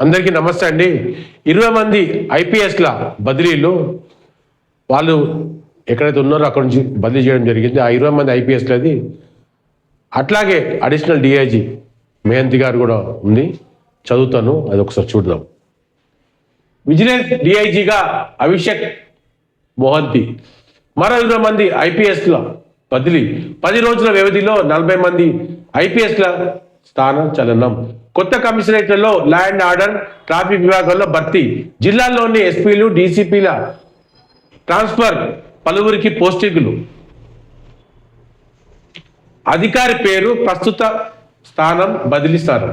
అందరికీ నమస్తే అండి. ఇరవై మంది ఐపీఎస్ల బదిలీలు వాళ్ళు ఎక్కడైతే ఉన్నారో అక్కడ నుంచి బదిలీ చేయడం జరిగింది. ఆ ఇరవై మంది ఐపీఎస్లది. అట్లాగే అడిషనల్ డిఐజీ మెహంతి గారు కూడా ఉంది. చదువుతాను అది ఒకసారి చూద్దాం. విజిలెన్స్ డిఐజీగా అభిషేక్ మోహంతి. మరో ఇరవై మంది ఐపీఎస్ల బదిలీ. పది రోజుల వ్యవధిలో నలభై మంది ఐపీఎస్ల స్థానం చలనం. కొత్త కమిషనరేట్లలో లా అండ్ ఆర్డర్ ట్రాఫిక్ విభాగాల్లో భర్తీ. జిల్లాల్లోని ఎస్పీలు డీసీపీల ట్రాన్స్ఫర్ పలువురికి పోస్టింగ్లు. అధికారి పేరు ప్రస్తుత స్థానం బదిలీ స్థానం.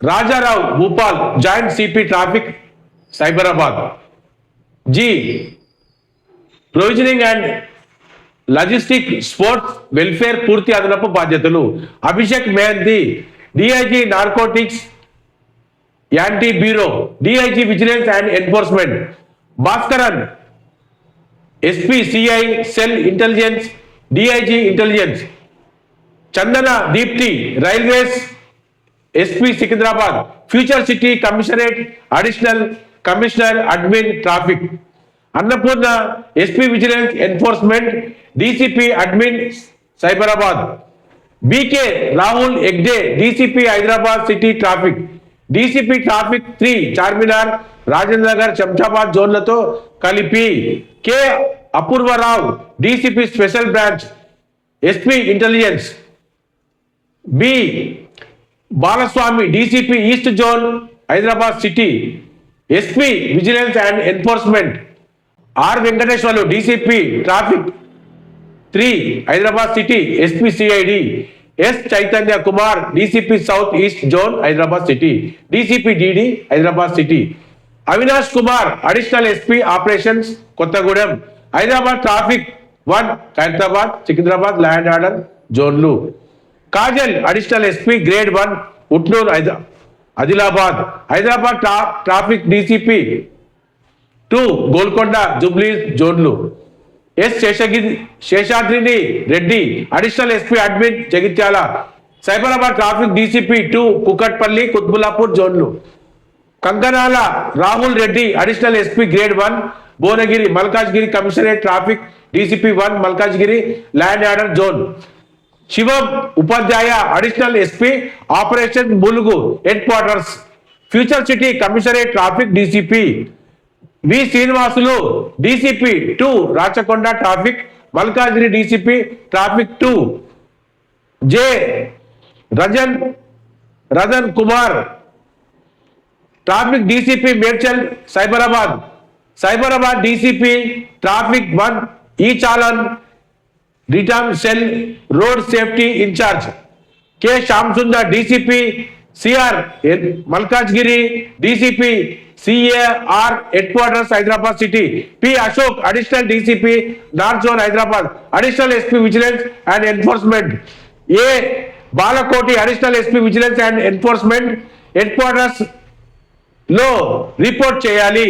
Rajarao Bhupal joint CP traffic Cyberabad. G. Provisioning and logistic sports welfare పూర్తి అదనపు బాధ్యతలు. Abhishek Mehandi DIG narcotics anti bureau DIG vigilance and enforcement Bhaskaran SP CI cell intelligence DIG intelligence Chandana Deepti railways SP Secunderabad future city commissionerate additional commissioner admin traffic Annapurna SP vigilance enforcement DCP admin Cyberabad BK Rahul Hegde DCP Hyderabad city traffic DCP traffic three Charminar Rajendra Nagar Shamshabad జోన్లతో కలిపి K Apurvarao DCP special branch SP intelligence B Balaswamy DCP east zone Hyderabad city SP vigilance and enforcement R Venkateswarlu DCP traffic three Hyderabad city SP CID S Chaitanya Kumar DCP south east zone Hyderabad city DCP DD Hyderabad city. Avinash Kumar additional SP operations Kothagudem. Hyderabad traffic one Hyderabad Secunderabad land order జోన్లు. Kajal additional SP grade one Utnoor హైదరా ఆదిలాబాద్. హైదరాబాద్ ట్రా- traffic DCP. Two Golconda Jubilee జోన్లు. S Seshagiri Seshadrini Reddy additional SP admin Jagtial Cyberabad traffic DCP two Kukatpally Quthbullapur జోన్లు Kankanala Rahul Reddy additional SP grade one Bhuvanagiri Malkajgiri commissionerate traffic DCP one Malkajgiri land order zone Shivam Upadhyaya additional SP operation Mulugu headquarters future city commissionerate traffic DCP V Srinivasulu DCP two Rachakonda traffic Malkajgiri DCP traffic two J. Rajan Rajan Kumar. Traffic DCP Medchal Cyberabad. Cyberabad DCP traffic one ఈ challan return cell road safety incharge. K. Shyam Sundar DCP CR Malkajgiri DCP CAR headquarters Hyderabad city P Ashok additional DCP north zone Hyderabad additional SP vigilance and enforcement A Balakoti additional SP vigilance and enforcement head క్వార్టర్స్లో report చేయాలి